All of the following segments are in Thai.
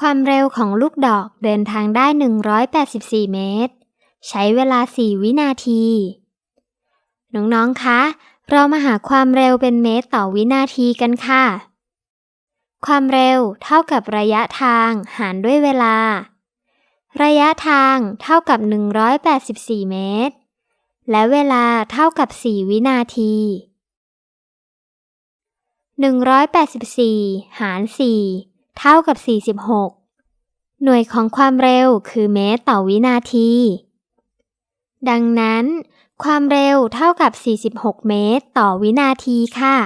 ความเร็วของลูกดอกเดินทางได้ 184 เมตร ใช้เวลา 4 วินาที น้องๆ คะ เรามาหาความเร็วเป็นเมตรต่อวินาทีกันค่ะ ความเร็วเท่ากับระยะทางหารด้วยเวลา ระยะทางเท่ากับ 184 เมตร และเวลาเท่ากับ 4 วินาที 184 หาร 4 เท่ากับ 46 หน่วยของความเร็วคือเมตรต่อวินาที ดังนั้น ความเร็วเท่ากับ 46 เมตรต่อวินาทีค่ะ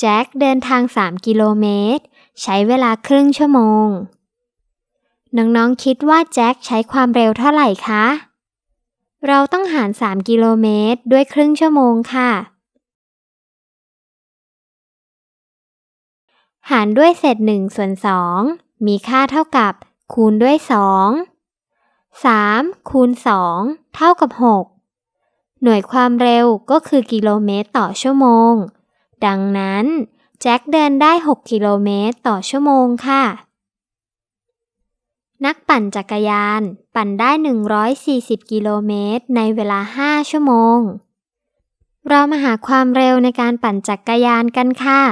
แจ็คเดินทาง 3 กิโลเมตร ใช้เวลาครึ่งชั่วโมง น้องๆคิดว่าแจ็คใช้ความเร็วเท่าไหร่คะ เราต้องหาร 3 กิโลเมตรด้วยครึ่งชั่วโมงค่ะ หารด้วยเศษ1ส่วน2มีค่าเท่ากับ คูณด้วย 2 3 คูณ 2 เท่ากับ 6 หน่วยความเร็วก็คือกิโลเมตรต่อชั่วโมง ดังนั้น แจ็คเดินได้ 6 กิโลเมตรต่อชั่วโมงค่ะ นักปั่นจักรยาน ปั่นได้ 140 กิโลเมตรในเวลา 5 ชั่วโมง เรามาหาความเร็วในการปั่นจักรยานกันค่ะ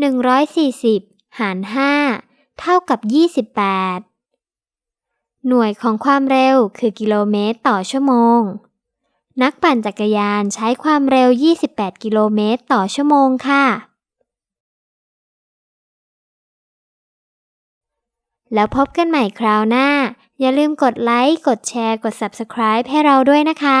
140 หาร 5 เท่ากับ 28 หน่วยของความเร็วคือกิโลเมตรต่อชั่วโมง นักปั่นจักรยานใช้ความเร็ว 28 กิโลเมตรต่อชั่วโมงค่ะ แล้วพบกันใหม่คราวหน้า อย่าลืมกดไลค์ กดแชร์ กด Subscribe ให้เราด้วยนะคะ